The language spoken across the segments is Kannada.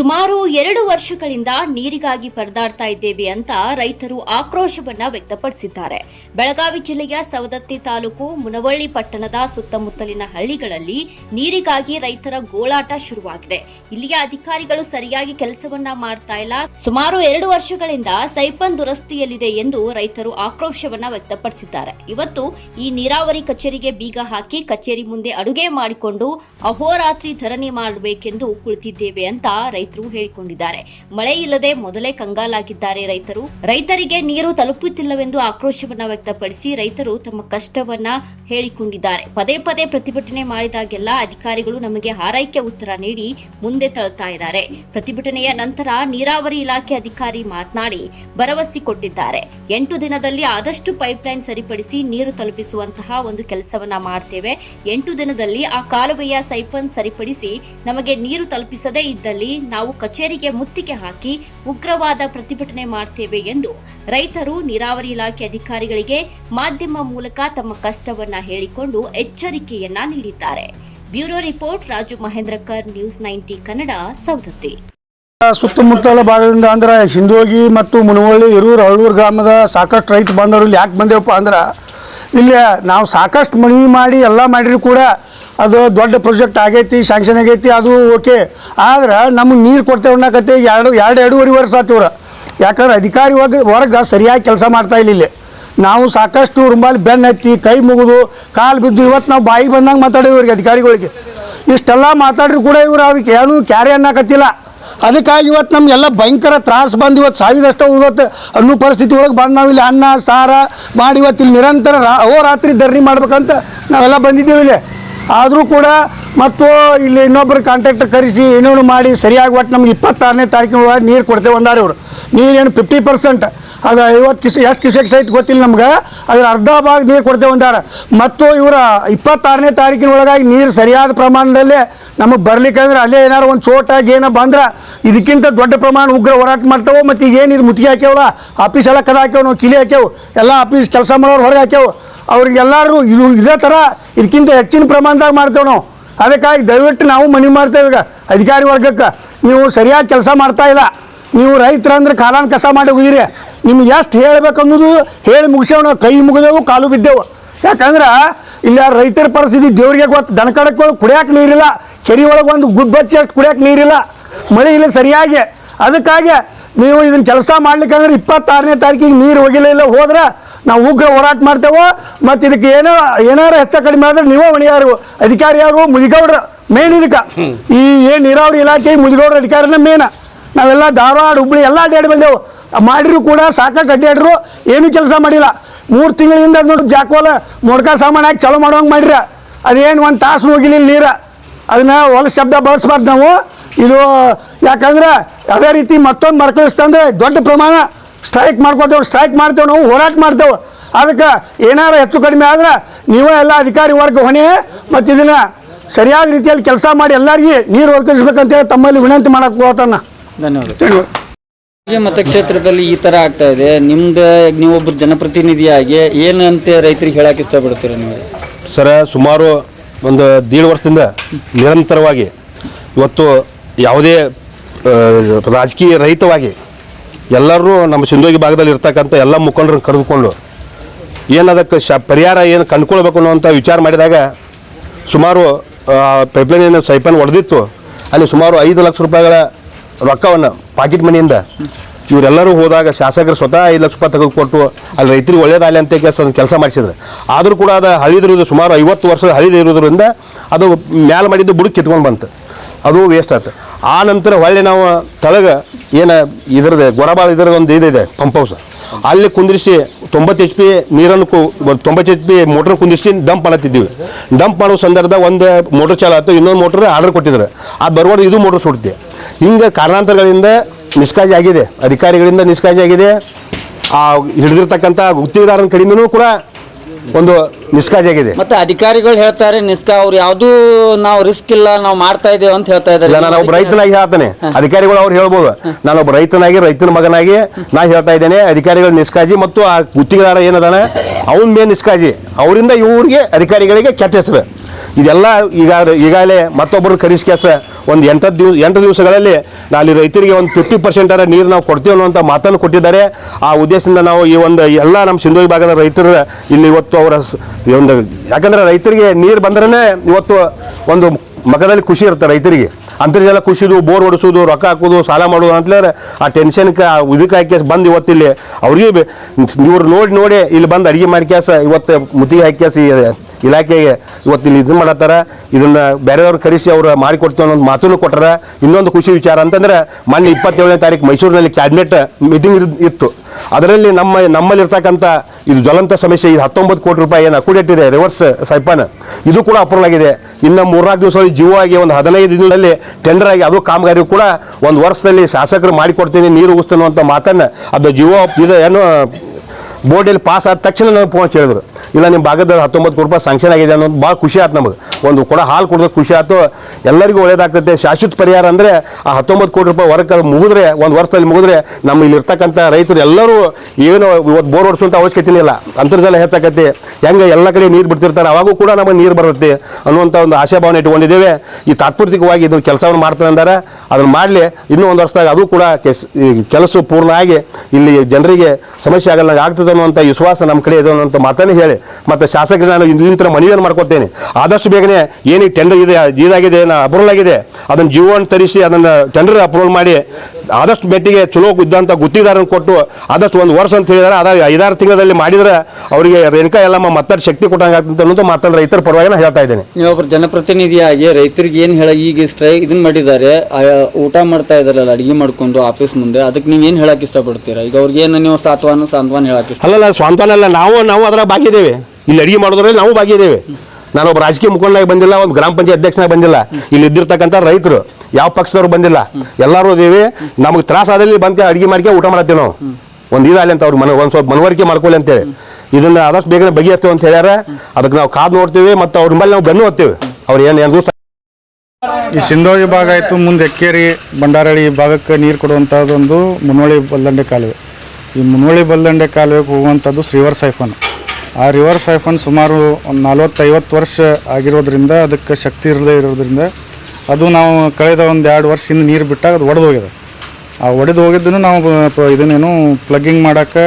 ಸುಮಾರು ಎರಡು ವರ್ಷಗಳಿಂದ ನೀರಿಗಾಗಿ ಪರದಾಡ್ತಾ ಇದ್ದೇವೆ ಅಂತ ರೈತರು ಆಕ್ರೋಶವನ್ನ ವ್ಯಕ್ತಪಡಿಸಿದ್ದಾರೆ. ಬೆಳಗಾವಿ ಜಿಲ್ಲೆಯ ಸವದತ್ತಿ ತಾಲೂಕು ಮುನವಳ್ಳಿ ಪಟ್ಟಣದ ಸುತ್ತಮುತ್ತಲಿನ ಹಳ್ಳಿಗಳಲ್ಲಿ ನೀರಿಗಾಗಿ ರೈತರ ಗೋಳಾಟ ಶುರುವಾಗಿದೆ. ಇಲ್ಲಿಯ ಅಧಿಕಾರಿಗಳು ಸರಿಯಾಗಿ ಕೆಲಸವನ್ನ ಮಾಡ್ತಾ ಇಲ್ಲ. ಸುಮಾರು ಎರಡು ವರ್ಷಗಳಿಂದ ಸೈಪನ್ ದುರಸ್ತಿಯಲ್ಲಿದೆ ಎಂದು ರೈತರು ಆಕ್ರೋಶವನ್ನ ವ್ಯಕ್ತಪಡಿಸಿದ್ದಾರೆ. ಇವತ್ತು ಈ ನೀರಾವರಿ ಕಚೇರಿಗೆ ಬೀಗ ಹಾಕಿ ಕಚೇರಿ ಮುಂದೆ ಅಡುಗೆ ಮಾಡಿಕೊಂಡು ಅಹೋರಾತ್ರಿ ಧರಣಿ ಮಾಡಬೇಕೆಂದು ಕುಳಿತಿದ್ದೇವೆ ಅಂತ ರೈತರು ಹೇಳಿಕೊಂಡಿದ್ದಾರೆ. ಮಳೆ ಇಲ್ಲದೆ ಮೊದಲೇ ಕಂಗಾಲಾಗಿದ್ದಾರೆ ರೈತರು. ರೈತರಿಗೆ ನೀರು ತಲುಪುತ್ತಿಲ್ಲವೆಂದು ಆಕ್ರೋಶವನ್ನ ವ್ಯಕ್ತಪಡಿಸಿ ರೈತರು ತಮ್ಮ ಕಷ್ಟವನ್ನ ಹೇಳಿಕೊಂಡಿದ್ದಾರೆ. ಪದೇ ಪದೇ ಪ್ರತಿಭಟನೆ ಮಾಡಿದಾಗೆಲ್ಲ ಅಧಿಕಾರಿಗಳು ನಮಗೆ ಹಾರೈಕೆ ಉತ್ತರ ನೀಡಿ ಮುಂದೆ ತಳ್ತಾ ಇದ್ದಾರೆ. ಪ್ರತಿಭಟನೆಯ ನಂತರ ನೀರಾವರಿ ಇಲಾಖೆ ಅಧಿಕಾರಿ ಮಾತನಾಡಿ ಭರವಸೆ ಕೊಟ್ಟಿದ್ದಾರೆ. ಎಂಟು ದಿನದಲ್ಲಿ ಆದಷ್ಟು ಪೈಪ್ಲೈನ್ ಸರಿಪಡಿಸಿ ನೀರು ತಲುಪಿಸುವಂತಹ ಒಂದು ಕೆಲಸವನ್ನ ಮಾಡ್ತೇವೆ. ಎಂಟು ದಿನದಲ್ಲಿ ಆ ಕಾಲುವೆಯ ಸೈಪನ್ ಸರಿಪಡಿಸಿ ನಮಗೆ ನೀರು ತಲುಪಿಸದೇ ಇದ್ದಲ್ಲಿ ನಾವು ಕಚೇರಿಗೆ ಮುತ್ತಿಗೆ ಹಾಕಿ ಉಗ್ರವಾದ ಪ್ರತಿಭಟನೆ ಮಾಡ್ತೇವೆ ಎಂದು ರೈತರು, ನೀರಾವರಿ ಇಲಾಖೆ ಅಧಿಕಾರಿಗಳಿಗೆ ಮಾಧ್ಯಮ ಮೂಲಕ ತಮ್ಮ ಕಷ್ಟವನ್ನ ಹೇಳಿಕೊಂಡು ಎಚ್ಚರಿಕೆಯನ್ನ ನೀಡಿದ್ದಾರೆ. Bureau report, Raju Mahendrakar, news ninety Kannada Saundatti ಸುತ್ತಮುತ್ತಲ ಭಾಗದಿಂದ ಅಂದ್ರೆ ಹಿಂದೋಗಿ ಮತ್ತು ಮುನವಳ್ಳಿ, ಇರೂರು, ಹಳ್ಳೂರು ಗ್ರಾಮದ ಸಾಕಷ್ಟು ರೈತ ಬಂದವರು ಇಲ್ಲಿ ಯಾಕೆ ಬಂದೇವಪ್ಪ ಅಂದ್ರೆ, ಇಲ್ಲಿ ನಾವು ಸಾಕಷ್ಟು ಮನವಿ ಮಾಡಿ ಎಲ್ಲ ಮಾಡಿದ್ರು ಕೂಡ ಅದು ದೊಡ್ಡ ಪ್ರಾಜೆಕ್ಟ್ ಆಗೈತಿ ಶಾಂಕ್ಷನ್ ಆಗೈತಿ, ಅದು ಓಕೆ ಆದ್ರೆ ನಮಗೆ ನೀರು ಕೊಡ್ತೇವೆ ಅನ್ನಕತ್ತೆ ಎರಡು ಎರಡು ಎರಡೂವರೆ ವರ್ಷ ಆತಿವ್ರ ಯಾಕಂದ್ರೆ ಅಧಿಕಾರಿ ವರ್ಗ ಸರಿಯಾಗಿ ಕೆಲಸ ಮಾಡ್ತಾ ಇಲ್ಲ ನಾವು ಸಾಕಷ್ಟು ರುಂಬಾಲಿ ಬೆನ್ನು ಹತ್ತಿ, ಕೈ ಮುಗಿದು, ಕಾಲು ಬಿದ್ದು ಇವತ್ತು ನಾವು ಬಾಯಿ ಬಂದಂಗೆ ಮಾತಾಡೋ ಇವ್ರಿಗೆ ಅಧಿಕಾರಿಗಳಿಗೆ. ಇಷ್ಟೆಲ್ಲ ಮಾತಾಡ್ರಿ ಕೂಡ ಇವ್ರು ಅದಕ್ಕೆ ಏನೂ ಕ್ಯಾರಿ ಅನ್ನಕತ್ತಿಲ್ಲ. ಅದಕ್ಕಾಗಿ ಇವತ್ತು ನಮಗೆಲ್ಲ ಭಯಂಕರ ತ್ರಾಸ ಬಂದು ಇವತ್ತು ಸಾಯಿದಷ್ಟು ಉಳಿದತ್ತೆ ಅನ್ನೋ ಪರಿಸ್ಥಿತಿ ಒಳಗೆ ಬಂದು ನಾವು ಇಲ್ಲಿ ಅನ್ನ, ಸಾರ ಮಾಡಿ ಇವತ್ತು ಇಲ್ಲಿ ನಿರಂತರ ರಾ, ಅಹೋರಾತ್ರಿ ಧರಣಿ ಮಾಡ್ಬೇಕಂತ ನಾವೆಲ್ಲ ಬಂದಿದ್ದೇವೆ ಇಲ್ಲಿ. ಆದರೂ ಕೂಡ ಮತ್ತು ಇಲ್ಲಿ ಇನ್ನೊಬ್ಬರು ಕಾಂಟ್ರಾಕ್ಟರ್ ಕರೆಸಿ ಏನೇನು ಮಾಡಿ ಸರಿಯಾಗಿ ಒಟ್ಟು ನಮ್ಗೆ ಇಪ್ಪತ್ತಾರನೇ ತಾರೀಕಿನ ಒಳಗೆ ನೀರು ಕೊಡ್ತೇವೆ ಒಂದಾರೆ ಇವರು. ನೀರೇನು ಫಿಫ್ಟಿ ಪರ್ಸೆಂಟ್ ಅದು ಐವತ್ತು ಕಿಸ್ ಎಷ್ಟು ಕಿಸೆಕ್ ಸೈಟ್ ಗೊತ್ತಿಲ್ಲ ನಮ್ಗೆ. ಅದ್ರ ಅರ್ಧ ಭಾಗ ನೀರು ಕೊಡ್ತೇವೆ ಒಂದಾರ. ಮತ್ತು ಇವರ ಇಪ್ಪತ್ತಾರನೇ ತಾರೀಕಿನ ಒಳಗಾಗಿ ನೀರು ಸರಿಯಾದ ಪ್ರಮಾಣದಲ್ಲೇ ನಮಗೆ ಬರ್ಲಿಕ್ಕೆ ಅಂದ್ರೆ ಅಲ್ಲೇ ಏನಾರು ಒಂದು ಚೋಟಾಗಿ ಏನೋ ಬಂದ್ರೆ ಇದಕ್ಕಿಂತ ದೊಡ್ಡ ಪ್ರಮಾಣ ಉಗ್ರ ಹೋರಾಟ ಮಾಡ್ತಾವೆ ಮತ್ತು ಈಗ ಏನು ಇದು ಮುತ್ತಿಗೆ ಹಾಕ್ಯಾವಲ್ಲ? ಆಫೀಸ್ ಎಲ್ಲ ಕದ ನಾವು ಕಿಲಿ ಹಾಕ್ಯಾವ. ಎಲ್ಲ ಆಫೀಸ್ ಕೆಲಸ ಮಾಡೋರು ಹೊರಗೆ ಹಾಕ್ಯಾವ. ಅವ್ರಿಗೆಲ್ಲರೂ ಇದು ಇದೇ ಥರ ಇದಕ್ಕಿಂತ ಹೆಚ್ಚಿನ ಪ್ರಮಾಣದಾಗ ಮಾಡ್ತೇವೆ ನಾವು. ಅದಕ್ಕಾಗಿ ದಯವಿಟ್ಟು ನಾವು ಮನವಿ ಮಾಡ್ತೇವೆ ಈಗ ಅಧಿಕಾರಿ ವರ್ಗಕ್ಕೆ. ನೀವು ಸರಿಯಾಗಿ ಕೆಲಸ ಮಾಡ್ತಾ ಇಲ್ಲ. ನೀವು ರೈತರಂದ್ರೆ ಕಾಲಾನ ಕಸ ಮಾಡಿ ಹೋಗಿರಿ. ನಿಮ್ಗೆ ಎಷ್ಟು ಹೇಳ್ಬೇಕು ಅನ್ನೋದು ಹೇಳಿ ಮುಗಿಸೇವು ನಾವು. ಕೈ ಮುಗಿದೆವು, ಕಾಲು ಬಿದ್ದೆವು. ಯಾಕಂದ್ರೆ ಇಲ್ಲಿ ರೈತರ ಪರಿಸ್ಥಿತಿ ದೇವರಿಗೆ ಗೊತ್ತು. ದನಕಡಕ್ಕೆ ಕುಡಿಯೋಕೆ ನೀರಿಲ್ಲ. ಕೆರೆ ಒಳಗೆ ಒಂದು ಗುಬ್ಬಚ್ಚಿ ಅಷ್ಟು ಕುಡಿಯೋಕೆ ನೀರಿಲ್ಲ. ಮಳೆ ಇಲ್ಲ ಸರಿಯಾಗಿ. ಅದಕ್ಕಾಗಿ ನೀವು ಇದನ್ನ ಕೆಲಸ ಮಾಡ್ಲಿಕ್ಕಂದ್ರೆ ಇಪ್ಪತ್ತಾರನೇ ತಾರೀಕಿಗೆ ನೀರು ಹೋಗಿಲ್ಲ ಇಲ್ಲ ಹೋದ್ರೆ ನಾವು ಉಗ್ರ ಹೋರಾಟ ಮಾಡ್ತೇವೆ, ಮತ್ತು ಇದಕ್ಕೆ ಏನೋ, ಏನಾರು ಹೆಚ್ಚು ಕಡಿಮೆ ಆದ್ರೆ ನೀವೇ ಹೊಣೆಯಾರು ಅಧಿಕಾರಿ ಯಾರು ಮುದಿಗೌಡ್ರ ಮೇನ್ ಇದಕ್ಕೆ. ಈ ಏನು ನೀರಾವರಿ ಇಲಾಖೆ ಮುದಿಗೌಡ್ರ ಅಧಿಕಾರಿನ ಮೇನ ನಾವೆಲ್ಲ ಧಾರವಾಡ, ಹುಬ್ಳಿ ಎಲ್ಲ ಅಡ್ಡಾಡಿ ಬಂದೆವು. ಮಾಡಿದ್ರು ಕೂಡ ಸಾಕಾಗಿ ಅಡ್ಡಾಡ್ರು ಏನು ಕೆಲಸ ಮಾಡಿಲ್ಲ. ಮೂರು ತಿಂಗಳಿಂದ ಅದನ್ನು ಜಾಕೋಲ ಮೊಡ್ಕ ಸಾಮಾನು ಹಾಕಿ ಚಲೋ ಮಾಡೋಂಗೆ ಮಾಡಿರ. ಅದೇನು ಒಂದು ತಾಸು ಹೋಗಿಲ್ಲ ನೀರ. ಅದನ್ನ ಹೊಲ ಶಬ್ದ ಬಳಸ್ಬಾರ್ದು ನಾವು. ಇದು ಯಾಕಂದ್ರೆ ಅದೇ ರೀತಿ ಮತ್ತೊಂದು ಮರ್ಕಳಿಸ್ತಂದ್ರೆ ದೊಡ್ಡ ಪ್ರಮಾಣ ಸ್ಟ್ರೈಕ್ ಮಾಡ್ಕೊತೇವೆ ಸ್ಟ್ರೈಕ್ ಮಾಡ್ತೇವೆ ನಾವು ಹೋರಾಟ ಮಾಡ್ತೇವೆ. ಅದಕ್ಕೆ ಏನಾರು ಹೆಚ್ಚು ಕಡಿಮೆ ಆದ್ರೆ ನೀವೇ ಎಲ್ಲ ಅಧಿಕಾರಿ ವರ್ಗ ಹೊಣೆ ಮತ್ತು ಇದನ್ನು ಸರಿಯಾದ ರೀತಿಯಲ್ಲಿ ಕೆಲಸ ಮಾಡಿ ಎಲ್ಲರಿಗೆ ನೀರು ಒದಗಿಸ್ಬೇಕಂತೇಳಿ ತಮ್ಮಲ್ಲಿ ವಿನಂತಿ ಮಾಡಕ್ಕೆ ಹೋಗ್ತಾನ. ಧನ್ಯವಾದ. ಮತಕ್ಷೇತ್ರದಲ್ಲಿ ಈ ತರ ಆಗ್ತಾ ಇದೆ. ನಿಮ್ದು ನೀವೊಬ್ಬರು ಜನಪ್ರತಿನಿಧಿಯಾಗಿ ಏನಂತೆ ರೈತರಿಗೆ ಹೇಳಕ್ ಇಷ್ಟಪಡ್ತೀರ ನೀವು? ಸರ ಸುಮಾರು ಒಂದು ದೀಡ್ ವರ್ಷದಿಂದ ನಿರಂತರವಾಗಿ ಇವತ್ತು ಯಾವುದೇ ರಾಜಕೀಯ ರಹಿತವಾಗಿ ಎಲ್ಲರೂ ನಮ್ಮ ಸಿಂಧೋಗಿ ಭಾಗದಲ್ಲಿ ಇರ್ತಕ್ಕಂಥ ಎಲ್ಲ ಮುಖಂಡರನ್ನು ಕರೆದುಕೊಂಡು ಏನದಕ್ಕೆ ಶ ಪರಿಹಾರ ಏನು ಕಂಡುಕೊಳ್ಬೇಕು ಅನ್ನುವಂಥ ವಿಚಾರ ಮಾಡಿದಾಗ ಸುಮಾರು ಪೈಪ್ಲೈನ್ ಸೈಪನ್ ಹೊಡೆದಿತ್ತು ಅಲ್ಲಿ ಸುಮಾರು ಐದು ಲಕ್ಷ ರೂಪಾಯಿಗಳ ರೊಕ್ಕವನ್ನು ಪಾಕೆಟ್ ಮನಿಯಿಂದ ಇವರೆಲ್ಲರೂ ಹೋದಾಗ ಶಾಸಕರು ಸ್ವತಃ ಐದು ಲಕ್ಷ ರೂಪಾಯಿ ತೆಗೆದುಕೊಟ್ಟು ಅಲ್ಲಿ ರೈತರಿಗೆ ಒಳ್ಳೇದಾಗಲಿ ಅಂತ ಕೆಲಸ ಕೆಲಸ ಮಾಡಿಸಿದ್ರು. ಆದರೂ ಕೂಡ ಅದು ಹಳಿದಿರೋದು ಸುಮಾರು ಐವತ್ತು ವರ್ಷದ ಹಳಿದಿರುವುದರಿಂದ ಅದು ಮ್ಯಾಲೆ ಮಾಡಿದ್ದು ಬುಡಕ್ಕೆ ಕಿತ್ಕೊಂಡು ಬಂತು. ಅದು ವೇಸ್ಟ್ ಆಯ್ತು ಆ ನಂತರ ಹೊಳ್ಳಿ ನಾವು ತಳಗ ಏನು ಇದ್ರದ್ದು ಗೊರಬಾಲ್ ಇದ್ರದ್ದು ಒಂದು ಇದೆ ಪಂಪ್ ಹೌಸ್ ಅಲ್ಲಿ ಕುಂದಿರಿಸಿ ತೊಂಬತ್ತು ಎಚ್ ಪಿ ನೀರನ್ನು ಕು, ತೊಂಬತ್ತು ಎಚ್ ಪಿ ಮೋಟ್ರ್ ಕುಂದಿರಿಸಿ ಡಂಪ್ ಮಾಡತ್ತಿದ್ದೀವಿ. ಡಂಪ್ ಮಾಡೋ ಸಂದರ್ಭದಾಗ ಒಂದು ಮೋಟ್ರ್ ಚಾಲ ಆಯ್ತು, ಇನ್ನೊಂದು ಮೋಟ್ರ್ ಆರ್ಡರ್ ಕೊಟ್ಟಿದ್ರು. ಆ ಬರುವಾಗ ಇದು ಮೋಟ್ರ್ ಸುಡ್ತಿ. ಹಿಂಗೆ ಕಾರಣಾಂತರಗಳಿಂದ ನಿಷ್ಕಾಳಜಿ ಆಗಿದೆ, ಅಧಿಕಾರಿಗಳಿಂದ ನಿಷ್ಕಾಳಜಿ ಆಗಿದೆ. ಆ ಹಿಡಿದಿರ್ತಕ್ಕಂಥ ಗುತ್ತಿಗೆದಾರನ ಕಡೆಯಿಂದನೂ ಕೂಡ ಒಂದು ನಿಷ್ಕಾಜಿಯಾಗಿದೆ ಆಗಿದೆ. ಮತ್ತೆ ಅಧಿಕಾರಿಗಳು ಹೇಳ್ತಾರೆ ನಿಸ್ಕಾ ಅವ್ರು ಯಾವ್ದು ನಾವು ರಿಸ್ಕ್ ಇಲ್ಲ ನಾವು ಮಾಡ್ತಾ ಇದ್ದೇವೆ ಅಂತ ಹೇಳ್ತಾ ಇಲ್ಲ ನಾನು ಒಬ್ಬ ಇದ್ದಾರೆ ರೈತನಾಗಿ ಹೇಳ್ತಾನೆ. ಅಧಿಕಾರಿಗಳು ಅವ್ರು ಹೇಳ್ಬೋದು. ನಾನೊಬ್ಬ ರೈತನಾಗಿ ರೈತನ ಮಗನಾಗಿ ನಾ ಹೇಳ್ತಾ ಇದ್ದೇನೆ ಅಧಿಕಾರಿಗಳು ನಿಷ್ಕಾಜಿ ಮತ್ತು ಆ ಗುತ್ತಿಗೆದಾರ ಏನದಾನ ಅವನ ಮೇಲೆ ನಿಷ್ಕಾಜಿ. ಅವರಿಂದ ಇವರಿಗೆ ಅಧಿಕಾರಿಗಳಿಗೆ ಕೆಟ್ಟ ಹೆಸರು. ಇದೆಲ್ಲ ಈಗ ಈಗಾಗಲೇ ಮತ್ತೊಬ್ಬರು ಖರೀಸ್ ಕೆಲಸ ಒಂದು ಎಂಟು ದಿವ್ ಎಂಟು ದಿವಸಗಳಲ್ಲಿ ನಾಳೆ ರೈತರಿಗೆ ಒಂದು ಫಿಫ್ಟಿ ಪರ್ಸೆಂಟರ ನೀರು ನಾವು ಕೊಡ್ತೀವಿ ಅನ್ನುವಂಥ ಮಾತನ್ನು ಕೊಟ್ಟಿದ್ದಾರೆ. ಆ ಉದ್ದೇಶದಿಂದ ನಾವು ಈ ಒಂದು ಎಲ್ಲ ನಮ್ಮ ಸಿಂಧೂ ಭಾಗದ ರೈತರ ಇಲ್ಲಿ ಇವತ್ತು ಅವರ ಒಂದು ಯಾಕಂದ್ರೆ ರೈತರಿಗೆ ನೀರು ಬಂದ್ರೇ ಇವತ್ತು ಒಂದು ಮಗದಲ್ಲಿ ಖುಷಿ ಇರುತ್ತೆ ರೈತರಿಗೆ. ಅಂತರ್ಜಲ ಖುಷಿದು ಬೋರ್ ಹೊಡಿಸೋದು, ರೊಕ್ಕ ಹಾಕೋದು, ಸಾಲ ಮಾಡೋದು ಅಂತಲೇ ಆ ಟೆನ್ಷನ್ಗೆ ಇದಕ್ಕೆ ಹಾಕಿ ಬಂದು ಇವತ್ತಿಲ್ಲಿ ಅವ್ರಿಗೆ ಇವ್ರು ನೋಡಿ ನೋಡಿ ಇಲ್ಲಿ ಬಂದು ಅಡಿಗೆ ಮಾಡ್ಕ್ಯಾಸ ಇವತ್ತು ಮುತ್ತಿಗೆ ಹಾಕ್ಯಾಸ ಇಲಾಖೆಗೆ ಇವತ್ತು ಇಲ್ಲಿ ಇದನ್ನ ಮಾಡತ್ತಾರ. ಇದನ್ನ ಬೇರೆಯವ್ರು ಕರೆಸಿ ಅವ್ರು ಮಾಡಿಕೊಡ್ತೀವಿ ಅನ್ನೋ ಒಂದು ಮಾತನ್ನು ಕೊಟ್ಟರ. ಇನ್ನೊಂದು ಖುಷಿ ವಿಚಾರ ಅಂತಂದ್ರೆ ಮೊನ್ನೆ ಇಪ್ಪತ್ತೇಳನೇ ತಾರೀಕು ಮೈಸೂರಿನಲ್ಲಿ ಕ್ಯಾಬಿನೆಟ್ ಮೀಟಿಂಗ್ ಇತ್ತು. ಅದರಲ್ಲಿ ನಮ್ಮ ನಮ್ಮಲ್ಲಿರ್ತಕ್ಕಂಥ ಇದು ಜ್ವಲಂತ ಸಮಸ್ಯೆ, ಇದು ಹತ್ತೊಂಬತ್ತು ಕೋಟಿ ರೂಪಾಯಿ ಏನು ಅಕ್ಯುಡೇಟ್ ಇದೆ ರಿವರ್ಸ್ ಸೈಪಾನ್. ಇದು ಕೂಡ ಅಪ್ರೂವ್ ಆಗಿದೆ. ಇನ್ನು ಮೂರ್ನಾಲ್ಕು ದಿವಸದಲ್ಲಿ ಜೀವ ಆಗಿ ಒಂದು ಹದಿನೈದು ದಿನದಲ್ಲಿ ಟೆಂಡರ್ ಆಗಿ ಅದು ಕಾಮಗಾರಿ ಕೂಡ ಒಂದು ವರ್ಷದಲ್ಲಿ ಶಾಸಕರು ಮಾಡಿಕೊಡ್ತೀನಿ, ನೀರು ಉಸ್ತನು ಅಂತ ಮಾತನ್ನು ಅದು ಜೀವ ಇದು ಏನು ಬೋರ್ಡಲ್ಲಿ ಪಾಸ್ ಆದ ತಕ್ಷಣ ನಾವು ಫೋನ್ ಹೇಳಿದ್ರು ಇಲ್ಲ ನಿಮ್ಮ ಭಾಗದ ಹತ್ತೊಂಬತ್ತು ಕೋಟಿ ರೂಪಾಯಿ ಸ್ಯಾಂಕ್ಷನ್ ಆಗಿದೆ ಅನ್ನೋದು ಭಾಳ ಖುಷಿ ಆಯ್ತು ನಮಗೆ. ಒಂದು ಕೂಡ ಹಾಲು ಕುಡಿದ್ರೆ ಖುಷಿ ಆಯ್ತು. ಎಲ್ಲರಿಗೂ ಒಳ್ಳೇದಾಗ್ತೈತೆ. ಶಾಶ್ವತ ಪರಿಹಾರ ಅಂದರೆ ಆ ಹತ್ತೊಂಬತ್ತು ಕೋಟಿ ರೂಪಾಯಿ ವರ್ಕ್ ಅದು ಮುಗಿದ್ರೆ, ಒಂದು ವರ್ಷದಲ್ಲಿ ಮುಗಿದ್ರೆ ನಮ್ಮ ಇಲ್ಲಿ ಇರ್ತಕ್ಕಂಥ ರೈತರು ಎಲ್ಲರೂ ಏನು ಇವತ್ತು ಬೋರ್ ಹೊಡಿಸುವಂಥ ಅವಶ್ಯಕತೆ ಇಲ್ಲ. ಅಂತರ್ಜಲ ಹೆಚ್ಚಾಕತ್ತಿ. ಹೆಂಗೆ ಎಲ್ಲ ಕಡೆ ನೀರು ಬಿಡ್ತಿರ್ತಾರೆ, ಅವಾಗೂ ಕೂಡ ನಮಗೆ ನೀರು ಬರುತ್ತೆ ಅನ್ನುವಂಥ ಒಂದು ಆಶಾಭಾವನೆ ಇಟ್ಕೊಂಡಿದ್ದೇವೆ ಈ ತಾತ್ಪೂರ್ತಿಕವಾಗಿ ಇದನ್ನು ಕೆಲಸವನ್ನು ಮಾಡ್ತಾರೆ ಅಂದಾರೆ. ಅದನ್ನು ಮಾಡಲಿ. ಇನ್ನೂ ಒಂದು ವರ್ಷದಾಗ ಅದು ಕೂಡ ಕೆಲಸ ಪೂರ್ಣ ಆಗಿ ಇಲ್ಲಿ ಜನರಿಗೆ ಸಮಸ್ಯೆ ಆಗಲ್ಲ, ಆಗ್ತದೆ. ಅನ್ನುವಂಥ ವಿಶ್ವಾಸ ನಮ್ಮ ಕಡೆ ಇದೆ ಅನ್ನೋಂಥ ಮಾತನ್ನು ಹೇಳಿ. ಮತ್ತು ಶಾಸಕರಿಗೆ ನಾನು ಇಲ್ಲಿಂದ ಮನವಿಯನ್ನು ಮಾಡ್ಕೊಳ್ತೇನೆ ಆದಷ್ಟು ಬೇಗನೆ ಏನು ಟೆಂಡರ್ ಇದೆ, ಇದಾಗಿದೆ ಅಪ್ರೂವಲ್ ಆಗಿದೆ ಅದನ್ನು ಜೀವನ ತರಿಸಿ ಅದನ್ನು ಟೆಂಡರ್ ಅಪ್ರೂವಲ್ ಮಾಡಿ ಆದಷ್ಟು ಬೆಟ್ಟಿಗೆ ಚಲೋ ಇದ್ದಂಥ ಗುತ್ತಿಗೆದಾರನ ಕೊಟ್ಟು ಆದಷ್ಟು ಒಂದು ವರ್ಷ ಅಂತ ಹೇಳಿದಾರೆ. ಅದ ಐದಾರು ತಿಂಗಳಲ್ಲಿ ಮಾಡಿದ್ರೆ ಅವರಿಗೆ ರೇಣುಕಾ ಎಲ್ಲಮ್ಮ ಮತ್ತಷ್ಟು ಶಕ್ತಿ ಕೊಟ್ಟಂಗೆ ಆಗ್ತದೆ ಅನ್ನೋದು ಮಾತನ್ನು ರೈತರ ಪರವಾಗಿ ನಾನು ಹೇಳ್ತಾ ಇದ್ದೇನೆ. ನೀವೊಬ್ಬರು ಜನಪ್ರತಿನಿಧಿಯಾಗಿ ರೈತರಿಗೆ ಏನು ಹೇಳ ಈಗ ಸ್ಟ್ರೈಕ್ ಇದನ್ನ ಮಾಡಿದ್ದಾರೆ ಊಟ ಮಾಡ್ತಾ ಇದ್ದಾರಲ್ಲ ಅಡಿಗೆ ಮಾಡ್ಕೊಂಡು ಆಫೀಸ್ ಮುಂದೆ ಅದಕ್ಕೆ ನೀವು ಏನು ಹೇಳಕ್ಕೆ ಇಷ್ಟಪಡ್ತೀರಾ? ಈಗ ಅವ್ರಿಗೆ ಏನು ನೀವು ಸಾತ್ವಾನ ಸಾಂತ್ವನ ಹೇಳಕ್ ಇಷ್ಟ? ಅಲ್ಲಲ್ಲ ಸ್ವಾಂತ್ವಾನ ಅಲ್ಲ ನಾವು ನಾವು ಅದರ ಭಾಗಿದ್ದೇವೆ ಇಲ್ಲಿ ಅಡಿಗೆ ಮಾಡೋದ್ರಲ್ಲಿ ನಾವು ಭಾಗಿದ್ದೇವೆ ನಾನು ಒಬ್ಬ ರಾಜಕೀಯ ಮುಖಂಡಾಗಿ ಬಂದಿಲ್ಲ ಒಂದು ಗ್ರಾಮ ಪಂಚಾಯತ್ ಅಧ್ಯಕ್ಷನಾಗಿ ಬಂದಿಲ್ಲ. ಇಲ್ಲಿ ಇದ್ದಿರ್ತಕ್ಕಂಥ ರೈತರು ಯಾವ ಪಕ್ಷದವ್ರು ಬಂದಿಲ್ಲ. ಎಲ್ಲರೂ ಅದೇವಿ. ನಮಗೆ ತ್ರಾಸ ಆದಲ್ಲಿ ಬಂದು ಅಡಿಗೆ ಮಾಡ್ಕೆ ಊಟ ಮಾಡತ್ತೀವಿ ನಾವು. ಒಂದು ಇದಾಗಲಿ ಅಂತ ಅವ್ರು ಮನ, ಒಂದು ಸ್ವಲ್ಪ ಮನವರಿಕೆ ಮಾಡ್ಕೊಳ್ಳಿ ಅಂತೇಳಿ. ಇದನ್ನ ಆದಷ್ಟು ಬೇಗನೆ ಬಗೆಹರಿಸ್ತೇವೆ ಅಂತ ಹೇಳ್ಯಾರ. ಅದಕ್ಕೆ ನಾವು ಕಾದು ನೋಡ್ತೀವಿ ಮತ್ತು ಅವ್ರ ಮೇಲೆ ನಾವು ಬೆನ್ನು ಹೋಗ್ತೀವಿ ಅವ್ರು ಏನು ಏನು ಈ ಸಿಂಧೋಳಿ ಭಾಗ ಆಯಿತು, ಮುಂದೆ ಎಕ್ಕೇರಿ ಬಂಡಾರಳ್ಳಿ ಈ ಭಾಗಕ್ಕೆ ನೀರು ಕೊಡುವಂಥದ್ದೊಂದು ಮುನ್ನೋಳಿ ಬಲ್ಲಂಡೆ ಕಾಲುವೆ. ಈ ಮುನ್ನೋಳಿ ಬಲ್ಲಂಡೆ ಕಾಲುವೆಗೆ ಹೋಗುವಂಥದ್ದು ರಿವರ್ ಸೈಫನ್. ಆ ರಿವರ್ ಸೈಫನ್ ಸುಮಾರು ಒಂದು ನಲ್ವತ್ತೈವತ್ತು ವರ್ಷ ಆಗಿರೋದ್ರಿಂದ, ಅದಕ್ಕೆ ಶಕ್ತಿ ಇರದೇ ಇರೋದ್ರಿಂದ ಅದು ನಾವು ಕಳೆದ ಒಂದು ಎರಡು ವರ್ಷ ಹಿಂದೆ ನೀರು ಬಿಟ್ಟಾಗ ಅದು ಒಡೆದು ಹೋಗಿದೆ. ಆ ಒಡೆದು ಹೋಗಿದ್ದನ್ನು ನಾವು ಇದನ್ನೇನು ಪ್ಲಗ್ಗಿಂಗ್ ಮಾಡೋಕ್ಕೆ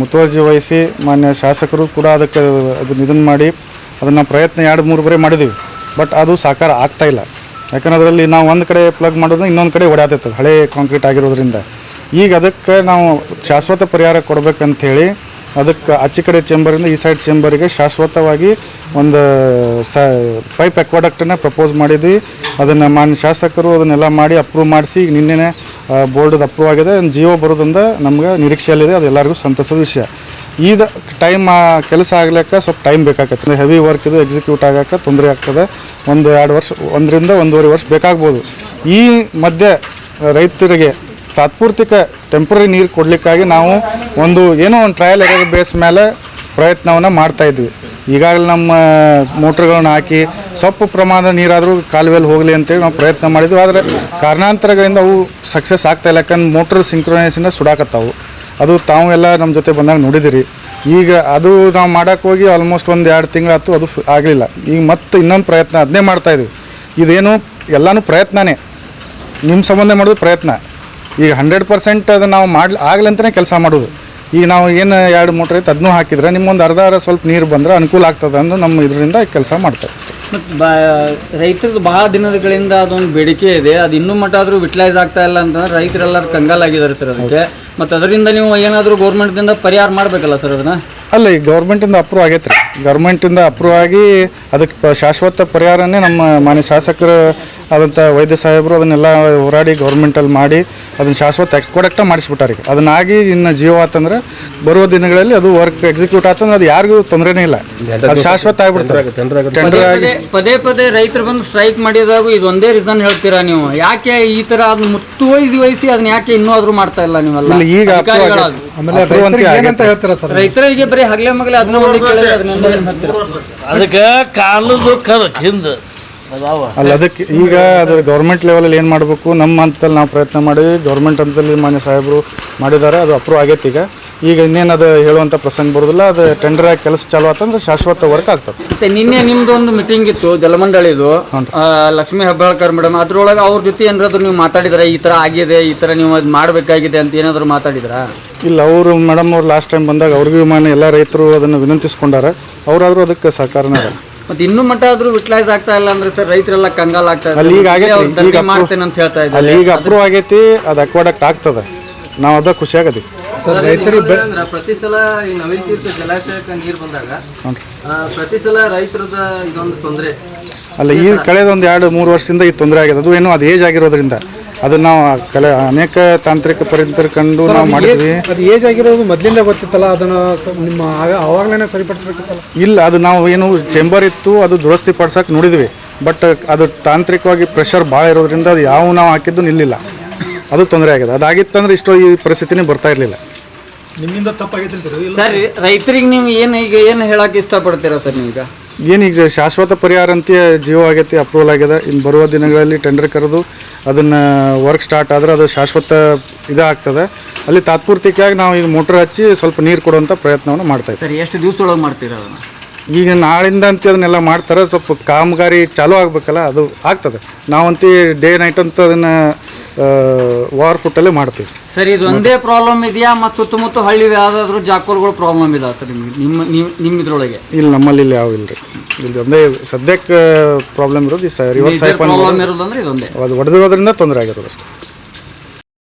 ಮುತುವರ್ಜಿ ವಹಿಸಿ ಮಾನ್ಯ ಶಾಸಕರು ಕೂಡ ಅದಕ್ಕೆ ಅದನ್ನ ಇದನ್ನು ಮಾಡಿ, ಅದನ್ನು ಪ್ರಯತ್ನ ಎರಡು ಮೂರು ಬರೀ ಮಾಡಿದ್ದೀವಿ ಬಟ್ ಅದು ಸಾಕಾರ ಇಲ್ಲ. ಯಾಕಂದ್ರೆ ಅದರಲ್ಲಿ ನಾವು ಒಂದು ಕಡೆ ಪ್ಲಗ್ ಮಾಡೋದು ಇನ್ನೊಂದು ಕಡೆ ಹೊಡ್ಯಾತೈತದೆ ಹಳೆ ಕಾಂಕ್ರೀಟ್ ಆಗಿರೋದ್ರಿಂದ. ಈಗ ಅದಕ್ಕೆ ನಾವು ಶಾಶ್ವತ ಪರಿಹಾರ ಕೊಡ್ಬೇಕಂಥೇಳಿ ಅದಕ್ಕೆ ಆಚೆ ಕಡೆ ಚೇಂಬರಿಂದ ಈ ಸೈಡ್ ಚೇಂಬರಿಗೆ ಶಾಶ್ವತವಾಗಿ ಒಂದು ಸ ಪೈಪ್ ಎಕ್ವಾಡಕ್ಟನ್ನು ಪ್ರಪೋಸ್ ಮಾಡಿದ್ವಿ. ಅದನ್ನು ಮಾನ್ಯ ಶಾಸಕರು ಅದನ್ನೆಲ್ಲ ಮಾಡಿ ಅಪ್ರೂವ್ ಮಾಡಿಸಿ, ಈಗ ನಿನ್ನೆ ಬೋರ್ಡದು ಅಪ್ರೂವ್ ಆಗಿದೆ. ಜಿಯೋ ಬರೋದ್ರಿಂದ ನಮ್ಗೆ ನಿರೀಕ್ಷೆಯಲ್ಲಿದೆ. ಅದು ಎಲ್ಲರಿಗೂ ಸಂತಸದ ವಿಷಯ. ಈಗ ಟೈಮ್ ಕೆಲಸ ಆಗ್ಲಿಕ್ಕೆ ಸ್ವಲ್ಪ ಟೈಮ್ ಬೇಕಾಗತ್ತೆ ಹೆವಿ ವರ್ಕ್ ಇದು ಎಕ್ಸಿಕ್ಯೂಟ್ ಆಗಕ್ಕೆ ತೊಂದರೆ ಆಗ್ತದೆ. ಒಂದು ಎರಡು ವರ್ಷ, ಒಂದರಿಂದ ಒಂದೂವರೆ ವರ್ಷ ಬೇಕಾಗ್ಬೋದು. ಈ ಮಧ್ಯೆ ರೈತರಿಗೆ ತಾತ್ಪೂರ್ತಿಕ ಟೆಂಪ್ರರಿ ನೀರು ಕೊಡಲಿಕ್ಕಾಗಿ ನಾವು ಒಂದು ಏನೋ ಒಂದು ಟ್ರಯಲ್ ಎರರ್ ಬೇಸ್ ಮೇಲೆ ಪ್ರಯತ್ನವನ್ನು ಮಾಡ್ತಾ ಇದ್ವಿ. ಈಗಾಗಲೇ ನಮ್ಮ ಮೋಟ್ರ್ಗಳನ್ನ ಹಾಕಿ ಸ್ವಲ್ಪ ಪ್ರಮಾಣದ ನೀರಾದರೂ ಕಾಲುವೆಯಲ್ಲಿ ಹೋಗಲಿ ಅಂತೇಳಿ ನಾವು ಪ್ರಯತ್ನ ಮಾಡಿದ್ವಿ. ಆದರೆ ಕಾರಣಾಂತರಗಳಿಂದ ಅವು ಸಕ್ಸಸ್ ಆಗ್ತಾಯಿಲ್ಲ ಯಾಕಂದ್ರೆ ಮೋಟ್ರ್ ಸಿಂಕ್ರೊನೈಸಿಂದ ಸುಡಾಕತ್ತಾವು. ಅದು ತಾವು ಎಲ್ಲ ನಮ್ಮ ಜೊತೆ ಬಂದಾಗ ನೋಡಿದಿರಿ. ಈಗ ಅದು ನಾವು ಮಾಡೋಕೆ ಹೋಗಿ ಆಲ್ಮೋಸ್ಟ್ ಒಂದು ಎರಡು ತಿಂಗಳಾಯ್ತು ಅದು ಆಗಲಿಲ್ಲ. ಈಗ ಮತ್ತೆ ಇನ್ನೊಂದು ಪ್ರಯತ್ನ ಅದನ್ನೇ ಮಾಡ್ತಾಯಿದ್ವಿ ಇದೇನು ಎಲ್ಲನೂ ಪ್ರಯತ್ನನೇ. ನಿಮ್ಮ ಸಂಬಂಧ ಮಾಡೋದು ಪ್ರಯತ್ನ. ಈಗ ಹಂಡ್ರೆಡ್ ಪರ್ಸೆಂಟ್ ಅದು ನಾವು ಮಾಡ್ಲಿ, ಆಗಲಿ ಕೆಲಸ ಮಾಡೋದು. ಈಗ ನಾವು ಏನು ಎರಡು ಮೋಟ್ರ್ ಐತೆ ಅದನ್ನೂ ಹಾಕಿದ್ರೆ ನಿಮ್ಮೊಂದು ಅರ್ಧ ಅರ್ಧ ಸ್ವಲ್ಪ ನೀರು ಬಂದರೆ ಅನುಕೂಲ ಆಗ್ತದೆ ಅಂದು ನಮ್ಮ ಇದರಿಂದ ಕೆಲಸ ಮಾಡ್ತಾರೆ ಬಾ ರೈತರದ್ದು ಬಹಳ ದಿನಗಳಿಂದ ಅದೊಂದು ಬೇಡಿಕೆ ಇದೆ. ಅದು ಇನ್ನೂ ಮಟ್ಟ ಆದರೂ ವಿಟ್ಲೈಸ್ ಆಗ್ತಾ ಇಲ್ಲ ಅಂತಂದ್ರೆ ರೈತರೆಲ್ಲರೂ ಕಂಗಾಲಾಗಿದ್ದಾರೆ ಸರ್ ಅದಕ್ಕೆ. ಮತ್ತು ಅದರಿಂದ ನೀವು ಏನಾದರೂ ಗೌರ್ಮೆಂಟ್ದಿಂದ ಪರಿಹಾರ ಮಾಡಬೇಕಲ್ಲ ಸರ್ ಅದನ್ನ? ಅಲ್ಲ ಈಗ ಗೌರ್ಮೆಂಟಿಂದ ಅಪ್ರೂವ್ ಆಗೈತೆ ರೀ. ಗೌರ್ಮೆಂಟಿಂದ ಅಪ್ರೂವ್ ಆಗಿ ಅದಕ್ಕೆ ಪ- ಶಾಶ್ವತ ಪರಿಹಾರನೇ ನಮ್ಮ ಮಾನ್ಯ ಶಾಸಕರು ಆದಂಥ ವೈದ್ಯ ಸಾಹೇಬರು ಅದನ್ನೆಲ್ಲ ಹೋರಾಡಿ ಗೌರ್ಮೆಂಟಲ್ಲಿ ಮಾಡಿ ಅದನ್ನು ಶಾಶ್ವತ ಎಕ್ಸ್ಕೊಡಕ್ಟ ಮಾಡಿಸ್ಬಿಟ್ಟಾರೆ ಈಗ. ಅದನ್ನಾಗಿ ಇನ್ನು ಜೀವ ಆತಂದ್ರೆ ಬರುವ ದಿನಗಳಲ್ಲಿ ಅದು ವರ್ಕ್ ಎಕ್ಸಿಕ್ಯೂಟ್ ಆತಂದ್ರೆ ಅದು ಯಾರಿಗೂ ತೊಂದರೆನೇ ಇಲ್ಲ. ಅದು ಶಾಶ್ವತ ಆಗಿಬಿಡ್ತಾರೆ ಟೆಂಡರ್ ಆಗಿ ಪದೇ ಪದೇ ಪದೇ ರೈತರು ಬಂದು ಸ್ಟ್ರೈಕ್ ಮಾಡಿದಾಗ ಇದು ಒಂದೇ ರೀಸನ್ ಹೇಳ್ತೀರಾ ನೀವು? ಯಾಕೆ ಈ ತರ ಅದನ್ನ ಮುತ್ತು ವಹಿಸಿ ಅದನ್ನ ಯಾಕೆ ಇನ್ನೂ ಆದ್ರೂ ಮಾಡ್ತಾ ಇಲ್ಲ ನೀವೆಲ್ಲ? ಇಲ್ಲಿ ಈಗ ಅಪ್ರೂವ್ ಅಧಿಕಾರಿಗಳಾಗಿ. ಅಂತ ಆಗೈತೆ. ರೈತರಿಗೆ ಬರೀ ಹಗಲೆ ಮಗಲೇ ಅದನ್ನ ಒಂದು ಕೇಳಿದ್ರೆ ಅದನ್ನ? ಅದಕ್ಕೆ ಕಾಲು ಕರ ಹಿಂದೆ ಅಲ್ಲಿ ಅದಕ್ಕೆ ಈಗ ಅದು ಗೌರ್ಮೆಂಟ್ ಲೆವೆಲಲ್ಲಿ ಏನು ಮಾಡಬೇಕು? ನಮ್ಮ ಹಂತದಲ್ಲಿ ನಾವು ಪ್ರಯತ್ನ ಮಾಡಿ ಗೌರ್ಮೆಂಟ್ ಹಂತದಲ್ಲಿ ಮಾನ್ಯ ಸಾಹೇಬರು ಮಾಡಿದ್ದಾರೆ ಅದು ಅಪ್ರೂವ್ ಆಗೈತೆ ಈಗ. ಈಗ ಇನ್ನೇನು ಅದು ಹೇಳುವಂಥ ಪ್ರಸಂಗ ಬರೋದಿಲ್ಲ ಅದು ಟೆಂಡರ್ ಆಗಿ ಕೆಲಸ ಚಾಲು ಆತಂದ್ರೆ ಶಾಶ್ವತ ವರ್ಕ್ ಆಗ್ತದೆ. ಮತ್ತೆ ನಿನ್ನೆ ನಿಮ್ದು ಒಂದು ಮೀಟಿಂಗ್ ಇತ್ತು ಜಲಮಂಡಳಿದು. ಆ, ಲಕ್ಷ್ಮೀ ಹೆಬ್ಬಾಳ್ಕರ್ ಮೇಡಮ್ ಅದ್ರೊಳಗೆ ಅವ್ರ ಜೊತೆ ಏನಾದ್ರು ನೀವು ಮಾತಾಡಿದ್ರೆ? ಈ ತರ ಆಗಿದೆ ಈ ತರ ನೀವು ಅದು ಮಾಡಬೇಕಾಗಿದೆ ಅಂತ ಏನಾದರೂ ಮಾತಾಡಿದ್ರ? ಇಲ್ಲ ಅವರು ಮೇಡಮ್ ಅವ್ರು ಲಾಸ್ಟ್ ಟೈಮ್ ಬಂದಾಗ ಅವ್ರಿಗೂ ಮಾನ್ಯ ಎಲ್ಲ ರೈತರು ಅದನ್ನು ವಿನಂತಿಸ್ಕೊಂಡಾರೆ. ಅವರಾದರೂ ಅದಕ್ಕೆ ಸಹಕಾರನೇ ಮತ್ತೆ ಇನ್ನು ಮಟ್ಟ ಆದ್ರೂ ಯುಟಿಲೈಸ್ ಆಗ್ತಾ ಇಲ್ಲ ಅಂದ್ರೆ ಸರ್ ರೈತರೆಲ್ಲ ಕಂಗಾಲ ಆಗ್ತಾ. ಅಲ್ಲಿ ಈಗ ಆಗೈತೆ, ಈಗ ಮಾಡ್ತೇನೆ ಅಂತ ಹೇಳ್ತಾ ಇದ್ದಾರೆ. ಅಲ್ಲಿ ಈಗ ಅಪ್ರೂವ್ ಆಗೈತಿ ಅದು ಅಕ್ವಾಡಕ್ಟ್ ಆಗ್ತದೆ. ನಾವು ಅದ ಖುಷಿಯಾಗದಿ ಅಂದ್ರ ಪ್ರತಿ ಸಲ ಈ ನವೀನ್ ತೀರ್ಥ ಜಲಾಶಯಕ್ಕೆ ನೀರು ಬಂದಾಗ ಆ, ಪ್ರತಿ ಸಲ ರೈತರದ ಇದೊಂದು ತೊಂದರೆ. ಅಲ್ಲ ಈ ಕಳೆದ ಒಂದು ಎರಡು ಮೂರು ವರ್ಷದಿಂದ ಈ ತೊಂದರೆ ಆಗಿದೆ. ಅದು ಏನು ಅದು ಏಜ್ ಆಗಿರೋದ್ರಿಂದ. ಅದನ್ನ ನಾವು ಕಲೆ ಅನೇಕ ತಾಂತ್ರಿಕ ಪರಿಣಿತರ ಕಂಡು ನಾವು ಮಾಡಿದ್ವಿ. ಅದು ಏಜ್ ಆಗಿರೋದು ಮೊದಲಿಂದ ಗೊತ್ತಿತ್ತಲ್ಲ ಅದನ್ನು ನಿಮ್ಮ ಆಗ ಅವಾಗಲೇ ಸರಿಪಡಿಸ್ಬೇಕಿತ್ತಲ್ಲ? ಇಲ್ಲ ಅದು ನಾವು ಏನು ಚೇಂಬರ್ ಇತ್ತು ಅದು ದುರಸ್ತಿ ಪಡ್ಸಕ್ಕೆ ನೋಡಿದ್ವಿ. ಬಟ್ ಅದು ತಾಂತ್ರಿಕವಾಗಿ ಪ್ರೆಷರ್ ಭಾಳ ಇರೋದ್ರಿಂದ ಅದು ಯಾವ ನಾವು ಹಾಕಿದ್ದು ನಿಲ್ಲಿಲ್ಲ. ಅದು ತೊಂದರೆ ಆಗಿದೆ. ಅದಾಗಿತ್ತಂದ್ರೆ ಇಷ್ಟೋ ಈ ಪರಿಸ್ಥಿತಿನೇ ಬರ್ತಾ ಇರಲಿಲ್ಲ. ಸರ್ ರೈತರಿಗೆ ನೀವು ಏನು ಈಗ ಏನು ಹೇಳಕ್ಕೆ ಇಷ್ಟಪಡ್ತೀರಾ ಸರ್ ನೀವೀಗ? ಏನೀಗ ಶಾಶ್ವತ ಪರಿಹಾರ ಅಂತ ಜೀವ ಆಗೈತಿ ಅಪ್ರೂವಲ್ ಆಗಿದೆ ಇನ್ನು ಬರುವ ದಿನಗಳಲ್ಲಿ ಟೆಂಡರ್ ಕರೆದು ಅದನ್ನು ವರ್ಕ್ ಸ್ಟಾರ್ಟ್ ಆದ್ರೆ ಅದು ಶಾಶ್ವತ ಇದಾಗ್ತದೆ. ಅಲ್ಲಿ ತಾತ್ಪೂರ್ತಿಕಾಗಿ ನಾವು ಈಗ ಮೋಟ್ರ್ ಹಚ್ಚಿ ಸ್ವಲ್ಪ ನೀರು ಕೊಡುವಂಥ ಪ್ರಯತ್ನವನ್ನು ಮಾಡ್ತಾ ಇದ್ದೀವಿ ಸರ್ ಎಷ್ಟು ದಿವಸದೊಳಗೆ ಮಾಡ್ತೀರಾ ಅದನ್ನ? ಈಗ ನಾಳಿಂದ ಅಂತ ಅದನ್ನೆಲ್ಲ ಮಾಡ್ತಾರೆ ಸ್ವಲ್ಪ ಕಾಮಗಾರಿ ಚಾಲೂ ಆಗಬೇಕಲ್ಲ ಅದು ಆಗ್ತದೆ. ನಾವಂತೂ ಡೇ ನೈಟ್ ಅಂತ ಅದನ್ನು ವಾರ್ ಫುಟ್ಟಲ್ಲೇ ಮಾಡ್ತೀವಿ. ಸರ್ ಇದು ಒಂದೇ ಪ್ರಾಬ್ಲಮ್ ಇದೆಯಾ ಮತ್ತು ಸುತ್ತಮುತ್ತ ಹಳ್ಳಿ ಯಾವುದಾದ್ರೂ ಜಾಕೋಲ್ಗಳು ಪ್ರಾಬ್ಲಮ್ ಇದೆ ಸರ್ ನಿಮ್ಗೆ? ನಿಮ್ಮ ನೀವು ನಿಮ್ಮ ಇದ್ರೊಳಗೆ ಇಲ್ಲಿ ನಮ್ಮಲ್ಲಿ ಇಲ್ಲಿ ಯಾವ ಇಲ್ರಿ. ಇಲ್ಲಿ ಒಂದೇ ಸದ್ಯಕ್ಕೆ ಪ್ರಾಬ್ಲಮ್ ಇರೋದು ಈ ರಿವರ್ಸ್ ಪ್ರಾಬ್ಲಮ್ ಇರೋದಂದ್ರೆ ಇದೊಂದೇ. ಅದು ಒಡೆದಿರೋದ್ರಿಂದ ತೊಂದರೆ ಆಗಿರೋದು ಅಷ್ಟೇ.